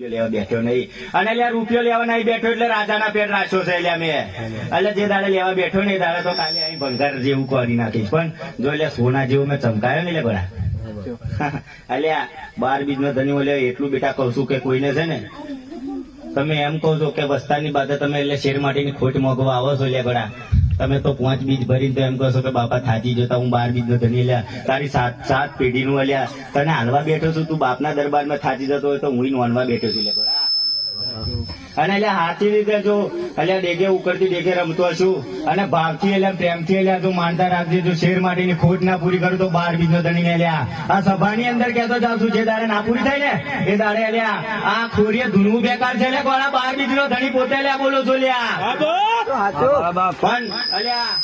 લેવા બેઠો નહીં. એટલે રાજાના પેટ રાખ્યો છે મેં. એટલે જે દાડે લેવા બેઠો નહીં દાડે તો કાલે અહીં ભંગાર જેવું કરી નાખીશ. પણ જો એટલે સોના જેવું મેં ચમકાયો ને એટલે બધા આ બાર બીજ નો ધની ઓલે એટલું બેટા કહું છું કે કોઈને છે ને, તમે એમ કહો છો કે વસ્તાની બાદ તમે એટલે શેર માટેની ખોટ મોગવા આવો છો એટલે બડા તમે તો પાંચ બીજ ભરીને એમ કહો કે બાપા થાકી જતા હું બાર બીજ નો ધની લ્યા. તારી સાત સાત પેઢીનું અલ્યા તને હાલવા બેઠો છું, તું બાપના દરબારમાં થાકી જતો હોય તો હું નોનવા બેઠો છું લે અને એટલે હાથી રીતે જો એટલે ડેગે ઉકળતી ડેગે રમતો છું. અને ભાવથી એટલે પ્રેમથી એટલે તું માનતા રાખજે જો શેર માટેની ખોટ ના પૂરી કરું તો બાર બીજો ધણી અલ્યા લ્યા. આ સભાની અંદર કહેતો જાઉં છું જે દાડે ના પૂરી થાય ને એ દાડે અલ્યા આ ખોરીએ ધૂનવું બેકાર છે લે કોના બાર બીજો ધણી પોતે લ્યા બોલો છો લ્યા. પણ અલ્યા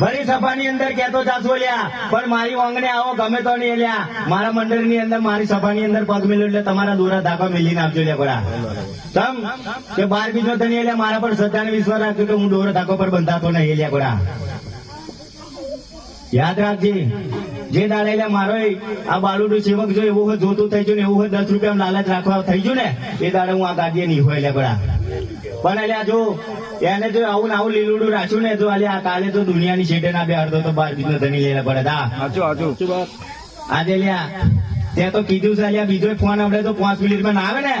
ભરી સભાની અંદર કેતો જાશો લ્યા પણ મારી વાંગને આવો, ગમે તો નહીં લ્યા. મારા મંડળની અંદર મારી સભાની અંદર પગ મેલ્યો એટલે તમારા દોરા ધાબા મેલીને આપજો લે બરા તમ કે બાર બીજો ધણી એટલે મારા પર શ્રદ્ધા અને વિશ્વાસ રાખ્યો કે હું દોરો ધાકો પર બંધાતો નહીં લ્યા પડા યાદ રાખજે, જે દાડે મારો આ બાલુડું સેવક જો એવું હોય જોતું થઈ ગયું ને એવું હોય દસ રૂપિયા લાલચ રાખવા થઈ ગયું ને, એ દાડે હું આ ગાડીએ નહીં હોય એટલે બરા પણ એટલે જો એને જો આવું ને આવું લીલુડું રાખ્યું ને તો અલ્યા આ કાલે તો દુનિયાની છેટે ના બે અડધો તો બાર બીજો ધણી લેલા પડે. દા. સાચું હાચું આજે લ્યા ત્યાં તો કીધું છે અલ્યા બીજો ફોન આપણે તો પાંચ મિનિટમાં ના આવે ને?